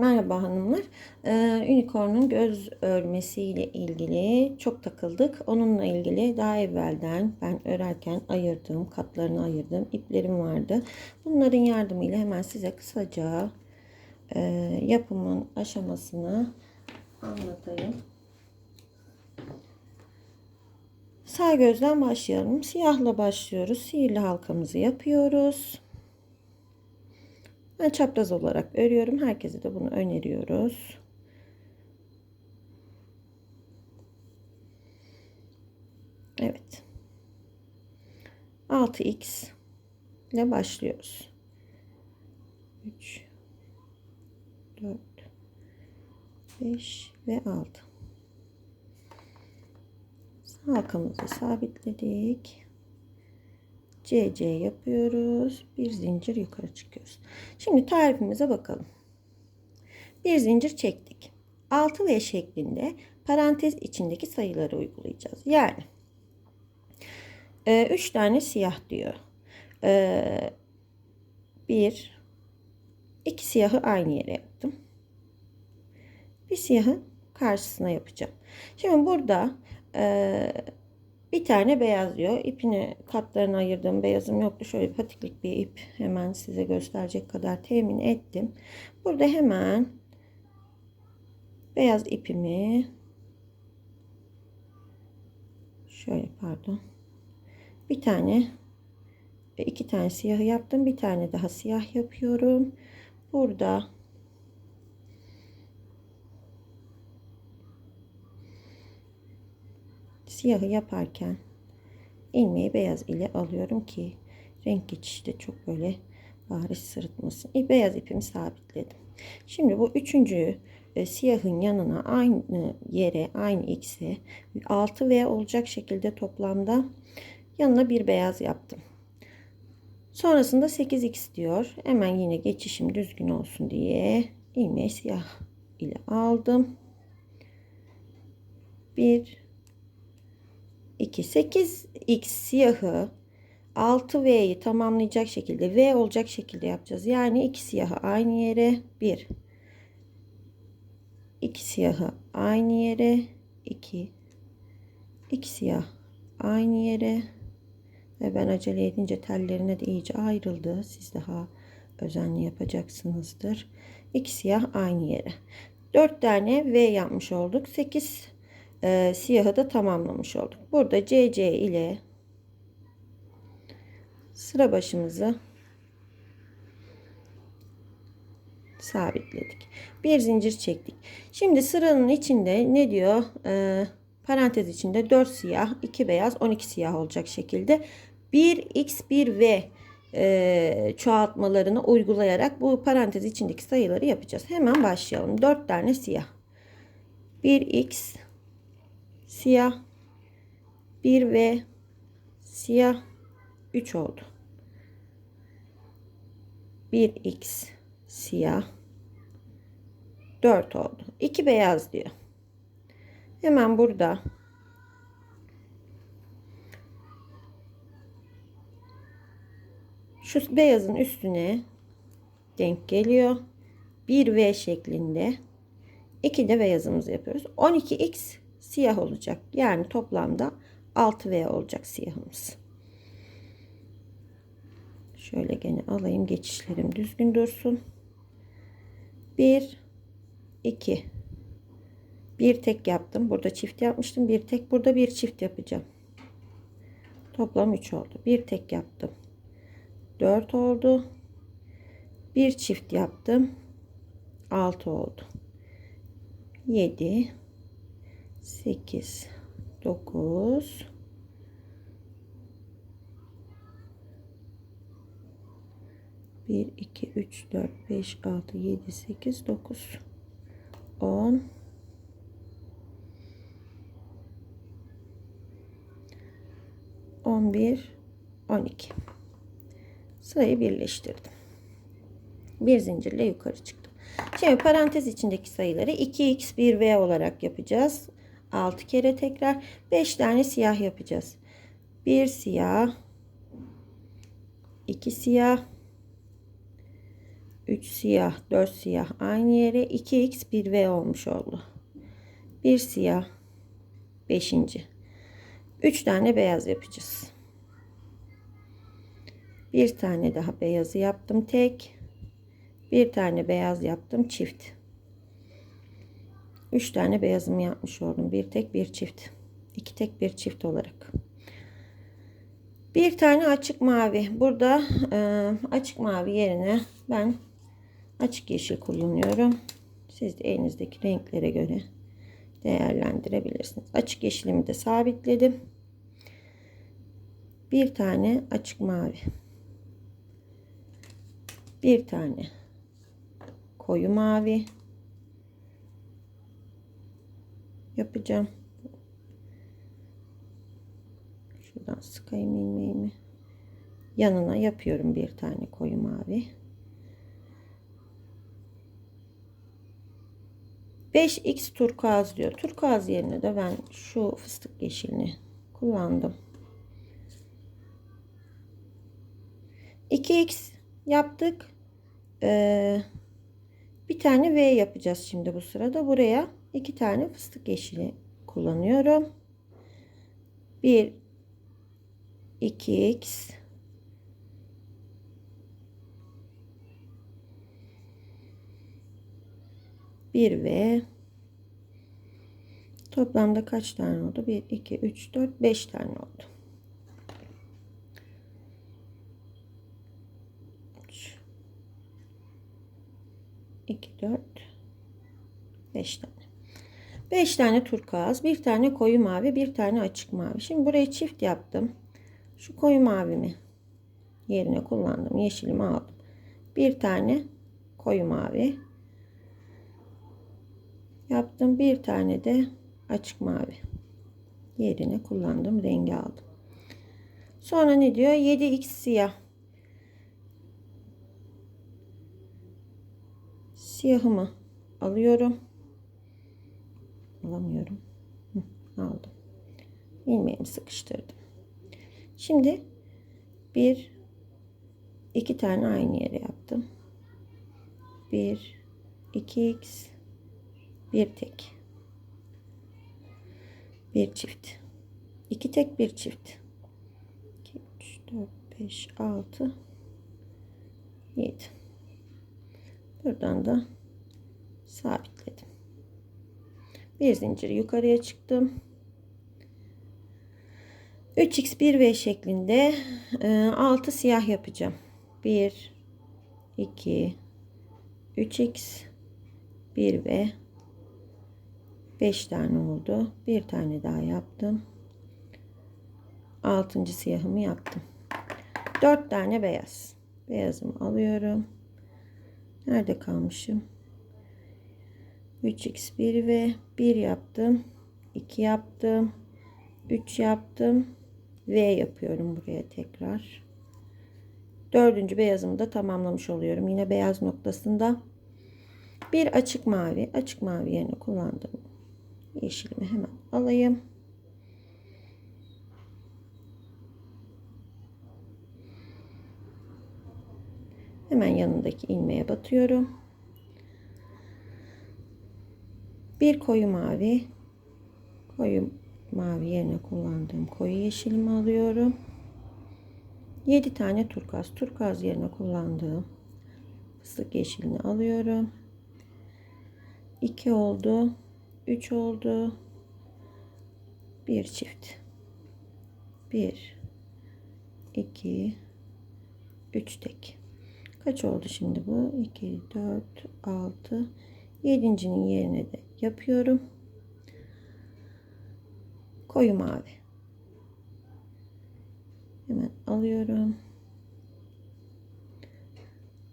Merhaba hanımlar. Ee, unicorn'un göz örmesiyle ilgili çok takıldık. Onunla ilgili daha evvelden ben örerken ayırdığım, katlarını ayırdığım iplerim vardı. Bunların yardımıyla hemen size kısaca e, yapımın aşamasını anlatayım. Sağ gözden başlayalım. Siyahla başlıyoruz. Sihirli halkamızı yapıyoruz. Ben çapraz olarak örüyorum. Herkese de bunu öneriyoruz. Evet. 6x ile başlıyoruz. 3 4 5 ve 6 halkamızı sabitledik. CC yapıyoruz. Bir zincir yukarı çıkıyoruz. Şimdi tarifimize bakalım. Bir zincir çektik. 6 V şeklinde parantez içindeki sayıları uygulayacağız. Yani 3 e, tane siyah diyor. E, bir, iki siyahı aynı yere yaptım. Bir siyahı karşısına yapacağım. Şimdi burada e, bir tane beyaz diyor. İpini katlarını ayırdım. Beyazım yoktu. Şöyle patiklik bir ip hemen size gösterecek kadar temin ettim. Burada hemen beyaz ipimi şöyle pardon bir tane ve iki tane siyah yaptım. Bir tane daha siyah yapıyorum. Burada siyahı yaparken ilmeği beyaz ile alıyorum ki renk geçişi de çok böyle bariz sırıtmasın. E, beyaz ipimi sabitledim. Şimdi bu üçüncü e, siyahın yanına aynı yere aynı x'e 6 V olacak şekilde toplamda yanına bir beyaz yaptım. Sonrasında 8x diyor. Hemen yine geçişim düzgün olsun diye ilmeği siyah ile aldım. Bir 2 8x siyahı 6V'yi tamamlayacak şekilde V olacak şekilde yapacağız. Yani iki siyahı aynı yere 1 2 siyahı aynı yere 2 2 siyah aynı yere ve ben acele edince tellerine de iyice ayrıldı. Siz daha özenli yapacaksınızdır. 2 siyah aynı yere. 4 tane V yapmış olduk. 8 e, siyahı da tamamlamış olduk. Burada CC ile sıra başımızı sabitledik. Bir zincir çektik. Şimdi sıranın içinde ne diyor? E, parantez içinde 4 siyah, 2 beyaz, 12 siyah olacak şekilde 1x 1v e, çoğaltmalarını uygulayarak bu parantez içindeki sayıları yapacağız. Hemen başlayalım. 4 tane siyah. 1x siyah 1 ve siyah 3 oldu. 1x siyah 4 oldu. 2 beyaz diyor. Hemen burada şu beyazın üstüne denk geliyor. 1 V şeklinde. 2 de beyazımızı yapıyoruz. 12x siyah olacak. Yani toplamda 6V olacak siyahımız. Şöyle gene alayım geçişlerim düzgün dursun. 1 2 bir tek yaptım. Burada çift yapmıştım. Bir tek burada bir çift yapacağım. Toplam 3 oldu. Bir tek yaptım. 4 oldu. Bir çift yaptım. 6 oldu. 7 8 9 1 2 3 4 5 6 7 8 9 10 11 12 sırayı birleştirdim. Bir zincirle yukarı çıktım. Şimdi parantez içindeki sayıları 2x 1v olarak yapacağız 6 kere tekrar 5 tane siyah yapacağız. 1 siyah 2 siyah 3 siyah, 4 siyah aynı yere 2x 1v olmuş oldu. 1 siyah, 5. 3 tane beyaz yapacağız. Bir tane daha beyazı yaptım tek. Bir tane beyaz yaptım çift. 3 tane beyazımı yapmış oldum. Bir tek bir çift. iki tek bir çift olarak. Bir tane açık mavi. Burada e, açık mavi yerine ben açık yeşil kullanıyorum. Siz de elinizdeki renklere göre değerlendirebilirsiniz. Açık yeşilimi de sabitledim. Bir tane açık mavi. Bir tane koyu mavi yapacağım. Şuradan sıkayım ilmeğimi. Yanına yapıyorum bir tane koyu mavi. 5x turkuaz diyor. Turkuaz yerine de ben şu fıstık yeşilini kullandım. 2x yaptık. Ee, bir tane V yapacağız şimdi bu sırada. Buraya iki tane fıstık yeşili kullanıyorum. 1 2x bir ve toplamda kaç tane oldu? 1 2 3 4 5 tane oldu. 3 2 4 5 tane. 5 tane turkuaz, bir tane koyu mavi, bir tane açık mavi. Şimdi burayı çift yaptım. Şu koyu mavimi yerine kullandım. Yeşilimi aldım. Bir tane koyu mavi yaptım. Bir tane de açık mavi yerine kullandım. Rengi aldım. Sonra ne diyor? 7x siyah. Siyahımı alıyorum. Alamıyorum. Hı, aldım. İlmeğimi sıkıştırdım. Şimdi bir iki tane aynı yere yaptım. Bir iki x bir tek bir çift iki tek bir çift 2 3 4 5 6 7 buradan da sabitledim bir zincir yukarıya çıktım. 3x1v şeklinde 6 siyah yapacağım. 1 2 3x 1 ve 5 tane oldu. Bir tane daha yaptım. 6. siyahımı yaptım. 4 tane beyaz. Beyazımı alıyorum. Nerede kalmışım 3x1 ve 1 yaptım 2 yaptım 3 yaptım V yapıyorum buraya tekrar. Dördüncü beyazımı da tamamlamış oluyorum. Yine beyaz noktasında bir açık mavi. Açık mavi yerine kullandım. Yeşilimi hemen alayım. Hemen yanındaki ilmeğe batıyorum. Bir koyu mavi. Koyu mavi yerine kullandığım koyu yeşilimi alıyorum. 7 tane turkuaz. Turkuaz yerine kullandığım fıstık yeşilini alıyorum. 2 oldu. 3 oldu. 1 çift. 1 2 3 tek. Kaç oldu şimdi bu? 2 4 6 7.'nin yerine de yapıyorum koyu mavi. Hemen alıyorum.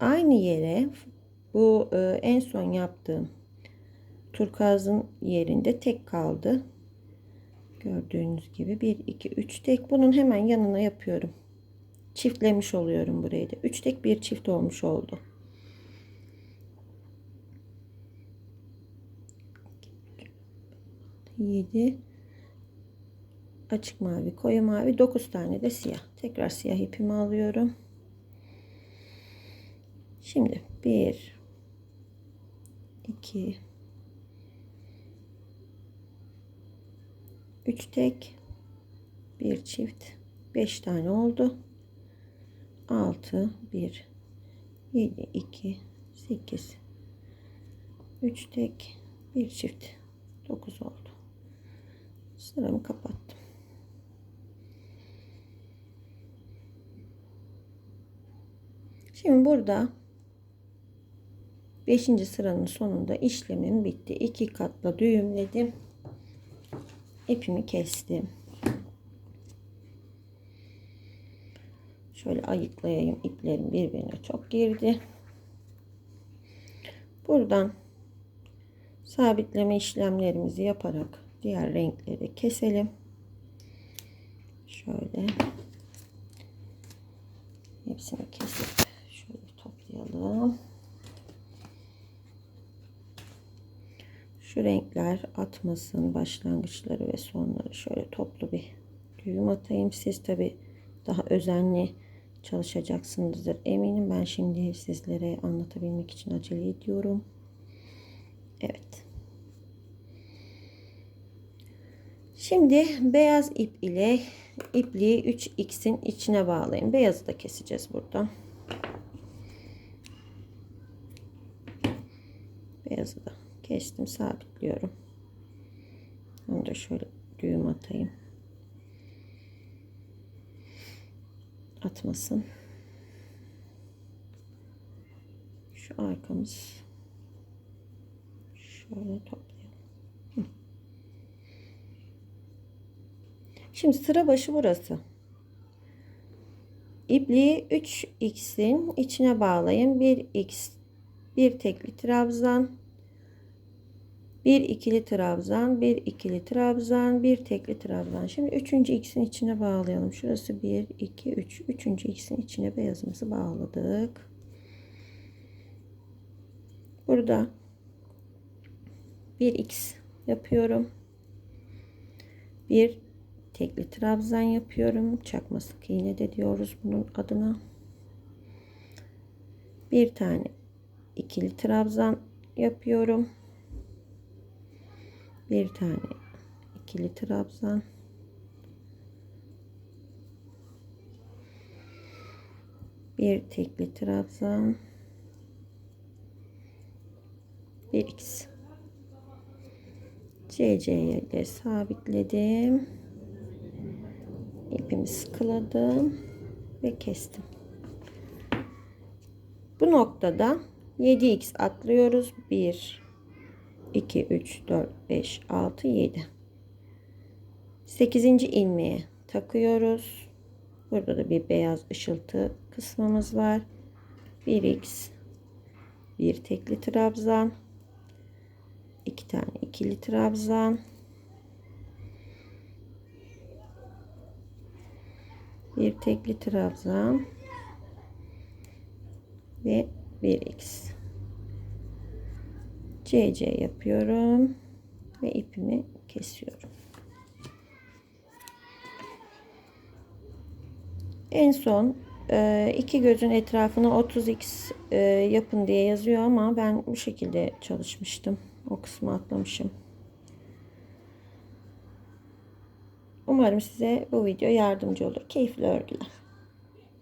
Aynı yere bu e, en son yaptığım turkuazın yerinde tek kaldı. Gördüğünüz gibi 1 2 3 tek bunun hemen yanına yapıyorum. Çiftlemiş oluyorum burayı da. 3 tek bir çift olmuş oldu. Yedi açık mavi, koyu mavi, 9 tane de siyah. Tekrar siyah ipimi alıyorum. Şimdi 1 2 3 tek bir çift 5 tane oldu. 6 1 7 2 8 3 tek bir çift 9 oldu. Sıramı kapattım. Şimdi burada 5. sıranın sonunda işlemim bitti. 2 katla düğümledim. İpimi kestim. Şöyle ayıklayayım. İplerim birbirine çok girdi. Buradan sabitleme işlemlerimizi yaparak diğer renkleri keselim. Şöyle hepsini kesip şöyle toplayalım. Şu renkler atmasın başlangıçları ve sonları şöyle toplu bir düğüm atayım. Siz tabi daha özenli çalışacaksınızdır. Eminim ben şimdi sizlere anlatabilmek için acele ediyorum. Evet. Şimdi beyaz ip ile ipliği 3x'in içine bağlayın. Beyazı da keseceğiz buradan. Beyazı da kestim sabitliyorum. Onu da şöyle düğüm atayım. Atmasın. Şu arkamız şöyle toplayalım. Şimdi sıra başı burası. İpliği 3x'in içine bağlayın. 1x bir tekli trabzan bir ikili trabzan, bir ikili trabzan, bir tekli trabzan. Şimdi üçüncü x'in içine bağlayalım. Şurası 1, 2, 3. Üçüncü x'in içine beyazımızı bağladık. Burada bir x yapıyorum. Bir tekli trabzan yapıyorum. Çakma sık iğne de diyoruz bunun adına. Bir tane ikili trabzan yapıyorum. Bir tane ikili trabzan. Bir tekli trabzan. Bir x. CC'ye de sabitledim ipimi sıkıladım ve kestim bu noktada 7x atlıyoruz 1 2, 3, 4, 5, 6, 7. 8. ilmeğe takıyoruz. Burada da bir beyaz ışıltı kısmımız var. 1x bir tekli trabzan iki tane ikili trabzan bir tekli trabzan ve 1x CC yapıyorum ve ipimi kesiyorum. En son e, iki gözün etrafını 30x e, yapın diye yazıyor ama ben bu şekilde çalışmıştım. O kısmı atlamışım. Umarım size bu video yardımcı olur. Keyifli örgüler.